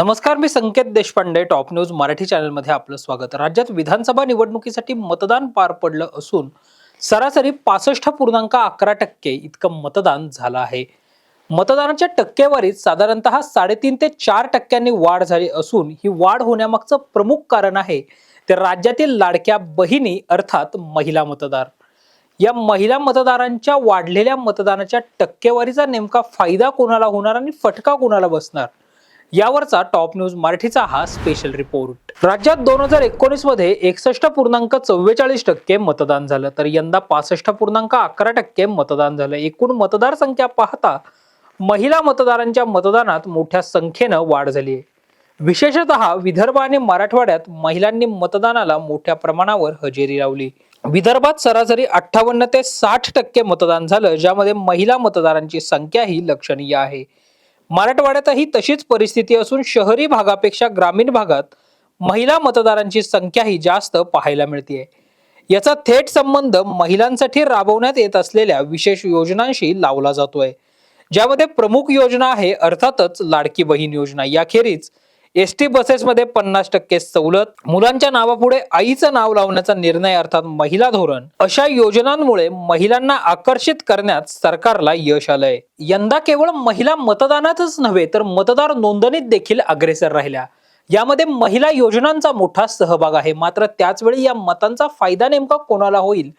नमस्कार मी Sanket Deshpande top news Marathi चॅनलमध्ये आपलं स्वागत. राज्यात विधानसभा निवडणुकीसाठी मतदान पार पडलं असून सरासरी पासष्ट पूर्णांक अकरा टक्के इतकं मतदान झालं आहे. मतदानाच्या टक्केवारीत साधारणतः साडेतीन ते चार टक्क्यांनी वाढ झाली असून ही वाढ होण्यामागचं प्रमुख कारण आहे ते राज्यातील लाडक्या बहिणी अर्थात महिला मतदार. या महिला मतदारांच्या वाढलेल्या मतदानाच्या टक्केवारीचा नेमका फायदा कोणाला होणार आणि फटका कोणाला बसणार? यावरचा टॉप न्यूज मराठीचा हा स्पेशल रिपोर्ट राज्यात दोन हजार एकोणीसमध्ये एकसष्ट पूर्णांक चव्वेचाळीस टक्के मतदान झालं तर यंदा पासष्ट पूर्णांक अकरा टक्के मतदान झालं. एकूण मतदार संख्या पाहता महिला मतदारांच्या मतदानात मोठ्या संख्येनं वाढ झाली आहे. विशेषतः विदर्भ आणि मराठवाड्यात महिलांनी मतदानाला मोठ्या प्रमाणावर हजेरी लावली. विदर्भात सरासरी अठ्ठावन्न ते साठ टक्के मतदान झालं ज्यामध्ये महिला मतदारांची संख्याही लक्षणीय आहे. मराठवाड्यातही तशीच परिस्थिती असून शहरी भागापेक्षा ग्रामीण भागात महिला मतदारांची संख्याही जास्त पाहायला मिळते याचा थेट संबंध महिलांसाठी राबवण्यात येत असलेल्या विशेष योजनांशी लावला जातोय. ज्यामध्ये प्रमुख योजना आहे अर्थातच लाडकी बहीण योजना. याखेरीज एस टी बसेसमध्ये पन्नास टक्के सवलत. मुलांच्या नावापुढे आईचं नाव लावण्याचा निर्णय अर्थात महिला धोरण. अशा योजनांमुळे महिलांना आकर्षित करण्यात सरकारला यश आलंय. यंदा केवळ महिला मतदानातच नव्हे तर मतदार नोंदणीत देखील अग्रेसर राहिल्या. यामध्ये महिला योजनांचा मोठा सहभाग आहे. मात्र त्याचवेळी या मतांचा फायदा नेमका कोणाला होईल?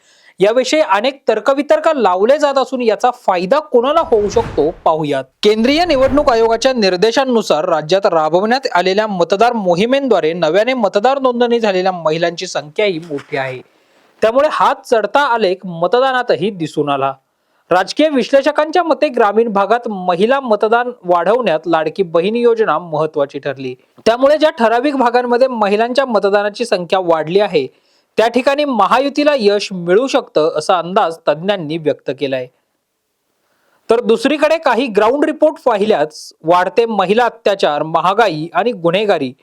याविषयी अनेक तर्कवितर्क लावले जात असून याचा फायदा कोणाला होऊ शकतो पाहूयात. केंद्रीय निवडणूक आयोगाच्या निर्देशांनुसार राज्यात राबवण्यात आलेल्या मतदार मोहिमेद्वारे नव्याने मतदार नोंदणी झालेल्या महिलांची संख्याही मोठी आहे. त्यामुळे हा चढता आलेख मतदानातही दिसून आला. राजकीय विश्लेषकांच्या मते ग्रामीण भागात महिला मतदान वाढवण्यात लाडकी बहीण योजना महत्वाची ठरली. त्यामुळे ज्या ठराविक भागांमध्ये महिलांच्या मतदानाची संख्या वाढली आहे त्या ठिकाणी महायुतीला यश मिळू शकतं असा अंदाज तज्ज्ञांनी व्यक्त केलाय. तर दुसरीकडे काही ग्राउंड रिपोर्ट पाहिल्याच वाढते महिला अत्याचार महागाई आणि गुन्हेगारी.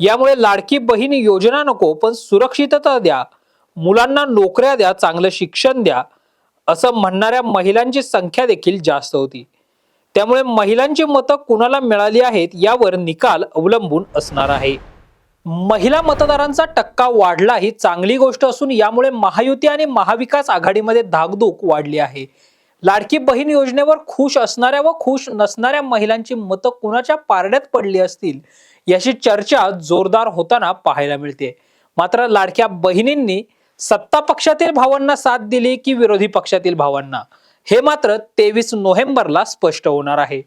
यामुळे लाडकी बहीण योजना नको पण सुरक्षितता द्या. मुलांना नोकऱ्या द्या चांगलं शिक्षण द्या असं म्हणणाऱ्या महिलांची संख्या देखील जास्त होती. त्यामुळे महिलांची मतं कुणाला मिळाली आहेत यावर निकाल अवलंबून असणार आहे. महिला मतदारांचा टक्का वाढला ही चांगली गोष्ट असून यामुळे महायुती आणि महाविकास आघाडीमध्ये धाकधूक वाढली आहे. लाडकी बहीण योजनेवर खुश असणाऱ्या व खुश नसणाऱ्या महिलांची मतं कुणाच्या पारड्यात पडली असतील याची चर्चा जोरदार होताना पाहायला मिळते. मात्र लाडक्या बहिणींनी सत्ता पक्षातील भावांना साथ दिली की विरोधी पक्षातील भावांना? हे मात्र तेवीस नोव्हेंबरला स्पष्ट होणार आहे.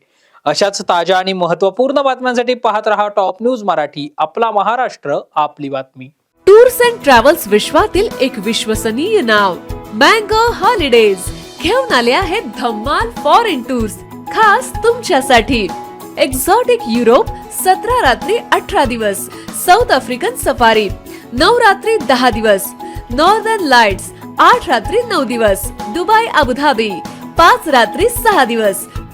अशाच ताज्या आणि महत्त्वपूर्ण बातम्यांसाठी पाहत रहा टॉप न्यूज मराठी आपला महाराष्ट्र आपली बातमी. टूर्स अँड ट्रॅव्हल्स विश्वातील एक विश्वसनीय नाव मँगो हॉलिडेज. घेऊन आले आहेत धम्माल फॉरेन टूर्स खास तुमच्यासाठी. एक्झॉटिक युरोप सतरा रात्री अठरा दिवस साऊथ आफ्रिकन सफारी. नऊ रात्री दहा दिवस नॉर्दर्न लाइट्स आठ रात्री नऊ दिवस दुबई अबुधाबी. पाच रात्री सहा दिवस